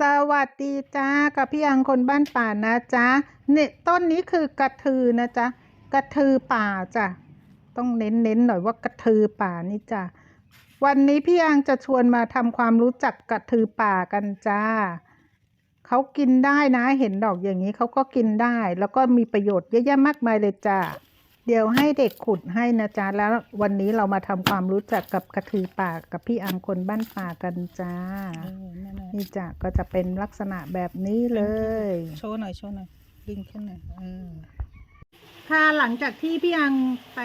สวัสดีจ้ากับพี่อังคนบ้านป่านะจ๊ะเนี่ยต้นนี้คือกระทือนะจ๊ะกระทือป่าจ้ะต้องเน้นเน้นหน่อยว่ากระทือป่านี่จ้ะวันนี้พี่อังจะชวนมาทำความรู้จักกระทือป่ากันจ้าเขากินได้นะเห็นดอกอย่างนี้เขาก็กินได้ แล้วก็มีประโยชน์เยอะแยะมากมายเลยจ้า เดี๋ยวให้เด็กขุดให้นะจ๊ะ แล้ววันนี้เรามาทำความรู้จักกับกระทือป่ากับพี่อังคนบ้านป่ากันจ้าเออนั่นน่ะนี่จ้ะก็จะเป็นลักษณะแบบนี้เลย โชว์หน่อยโชว์หน่อยดึงขึ้นหน่อยเออค่ะหลังจากที่พี่อังไป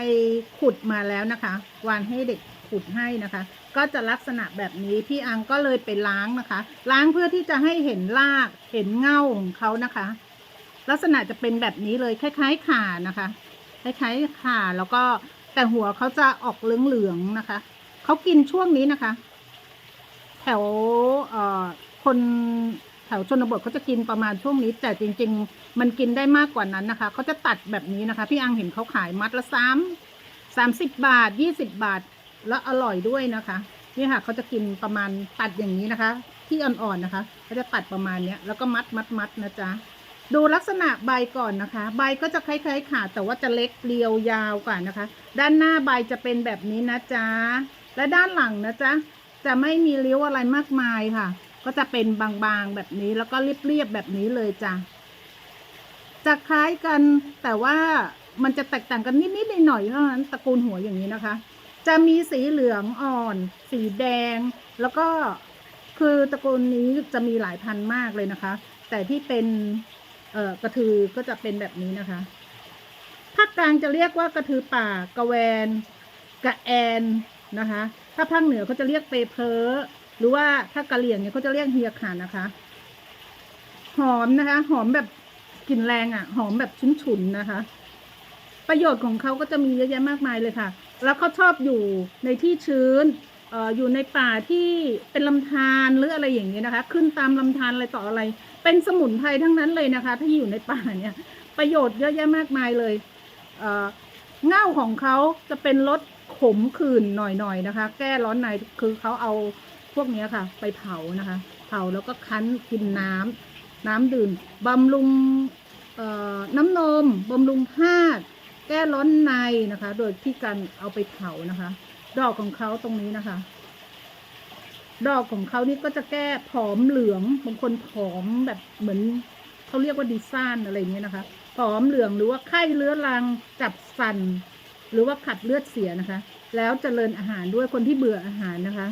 ขุดมาแล้วนะคะวานให้เด็กขุดให้นะคะ ก็จะลักษณะแบบนี้พี่อังก็เลยไปล้างนะคะ ล้างเพื่อที่จะให้เห็นรากเห็นเง่าของเขานะคะ ลักษณะจะเป็นแบบนี้เลยคล้ายๆข่านะคะ คล้ายๆข่าแล้วก็แต่หัวเขาจะออกเหลืองๆนะคะเขากินช่วงนี้นะคะ แถวคนแถวชนบทเขาจะกินประมาณช่วงนี้ แต่จริง ๆ มันกินได้มากกว่านั้นนะคะเขาจะตัดแบบนี้นะคะ พี่อังเห็นเขาขายมัดละสามสามสิบบาทยี่สิบบาทแล้วอร่อยด้วยนะคะนี่ค่ะเขาจะกินประมาณตัดอย่างนี้นะคะ ที่อ่อนๆนะคะเขาจะตัดประมาณเนี้ยแล้วก็มัดมัดมัดนะจ๊ะ ดูลักษณะใบก่อนนะคะ ใบก็จะคล้ายๆขาแต่ว่าจะเล็กเรียวยาวกว่านะคะ ด้านหน้าใบจะเป็นแบบนี้นะจ๊ะ และด้านหลังนะจ๊ะ จะไม่มีริ้วอะไรมากมายค่ะ ก็จะเป็นบางๆแบบนี้แล้วก็เรียบๆแบบนี้เลยจ้ะ จะคล้ายกันแต่ว่ามันจะแตกต่างกันนิดๆหน่อยๆเท่านั้นตระกูลหัวอย่างนี้นะคะ จะมีสีเหลืองอ่อน สีแดง แล้วก็คือตระกูลนี้จะมีหลายพันมากเลยนะคะ แต่ที่เป็น อ่อกระทือก็จะเป็นแบบนี้นะคะภาคกลางจะเรียกว่ากระทือป่ากระแวน กระแอนนะคะ ถ้าภาคเหนือเขาจะเรียกเปเพอหรือว่าถ้ากะเหรี่ยงเนี่ยเขาจะเรียกเฮียขานะคะ หอมนะคะ หอมแบบกลิ่นแรงอะ่ะ หอมแบบฉุนๆนะคะ ประโยชน์ของเขาก็จะมีเยอะแยะมากมายเลยค่ะ แล้วเขาชอบอยู่ในที่ชื้น อยู่ในป่าที่เป็นลำธารหรืออะไรอย่างนี้ยนะคะ ขึ้นตามลำธารอะไรต่ออะไร เป็นสมุนไพรทั้งนั้นเลยนะคะ ถ้าอยู่ในป่าเนี่ย ประโยชน์เยอะแยะมากมายเลยเง่าของเขาจะเป็นรสขมขื่นหน่อยๆนะคะ แก้ร้อนในคือเขาเอาพวกเนี้ยค่ะ ไปเผานะคะ เผาแล้วก็คั้นกินน้ำน้ำดื่มบำรุงน้ำนมบำรุงธาตุแก้ร้อนในนะคะ โดยที่การเอาไปเผานะคะ ดอกของเขาตรงนี้นะคะ ดอกของเขานี่ก็จะแก้ผอมเหลืองบางคนผอมแบบเหมือนเขาเรียกว่าดีซ่านอะไรอย่างเงี้ยนะคะผอมเหลืองหรือว่าไข้เรื้อรังจับสันหรือว่าขัดเลือดเสียนะคะ แล้วเจริญอาหารด้วยคนที่เบื่ออาหารนะคะ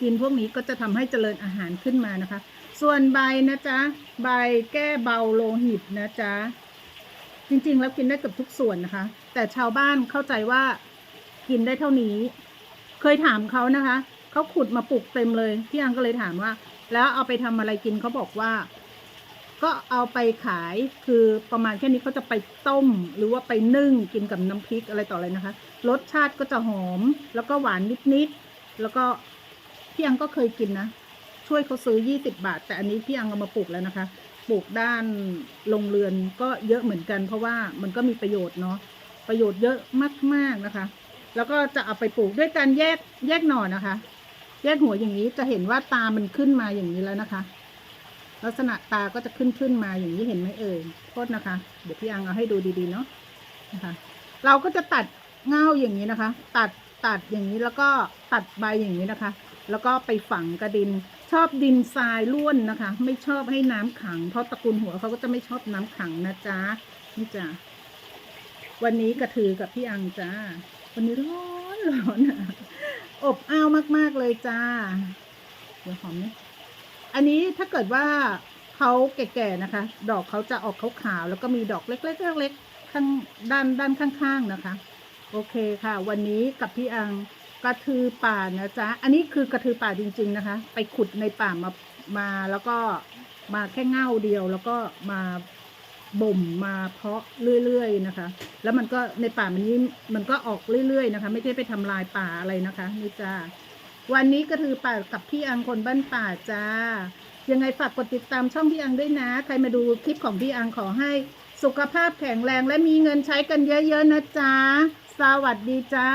กินพวกนี้ก็จะทำให้เจริญอาหารขึ้นมานะคะ ส่วนใบนะจ๊ะใบแก้เบาโลหิตนะจ๊ะจริงๆ แล้วกินได้เกับทุกส่วนนะคะ แต่ชาวบ้านเข้าใจว่า กินได้เท่านี้ เคยถามเขานะคะเขาขุดมาปลูกเต็มเลยพี่อังก็เลยถามว่า แล้วเอาไปทำอะไรกินเขาบอกว่า ก็เอาไปขายคือประมาณแค่นี้เขาจะไปต้ม หรือว่าไปนึ่งกินกับน้ำพริกอะไรต่ออะไรนะคะ รสชาติก็จะหอม แล้วก็หวานนิดๆแล้วก็พี่อังก็เคยกินนะช่วยเขาซื้อยี่สิบาท แต่อันนี้พี่อังเอามาปลูกแล้วนะคะปลูกด้านโรงเรือนก็เยอะเหมือนกัน เพราะว่ามันก็มีประโยชน์เนาะประโยชน์เยอะมากๆนะคะ แล้วก็จะเอาไปปลูกด้วยการแยกแยกหน่อนะคะ แยกหัวอย่างนี้จะเห็นว่าตามันขึ้นมาอย่างนี้แล้วนะคะ ลักษณะตาก็จะขึ้นขึ้นมาอย่างนี้เห็นไหมเอ่ยโทษนะคะ เดี๋ยวพี่อังเอาให้ดูดีๆเนาะนะคะ เราก็จะตัดเง่าอย่างนี้นะคะ ตัดตัดอย่างนี้แล้วก็ตัดใบอย่างนี้นะคะ แล้วก็ไปฝังกระดิน ชอบดินทรายล้วนนะคะ ไม่ชอบให้น้ำขัง เพราะตระกูลหัวเขาก็จะไม่ชอบน้ำขังนะจ๊ะนี่จ้ะวันนี้กระถือกับพี่อังจ้า วันนี้ร้อนร้อนอบอ้าวมาก ๆ เลยจ้า เดี๋ยวหอมนี่อันนี้ถ้าเกิดว่าเขาแก่ๆนะคะ ดอกเขาจะออกขาวๆแล้วก็มีดอกเล็กๆเล็กๆข้างด้านด้านข้างๆนะคะ โอเคค่ะ วันนี้กับพี่อังกระทือป่านะจ๊ะ อันนี้คือกระทือป่าจริง ๆนะคะ ไปขุดในป่ามามาแล้วก็มาแค่เง่าเดียวแล้วก็มา บ่มมาเพาะเรื่อยๆนะคะ แล้วมันก็ในป่ามันนี้มันก็ออกเรื่อยๆนะคะ ไม่ใช่ไปทำลายป่าอะไรนะคะนี่จ้าวันนี้ก็คือป่ากับพี่อังคนบ้านป่าจ้า ยังไงฝากกดติดตามช่องพี่อังด้วยนะ ใครมาดูคลิปของพี่อังขอให้สุขภาพแข็งแรงและมีเงินใช้กันเยอะๆนะจ๊ะ สวัสดีจ้า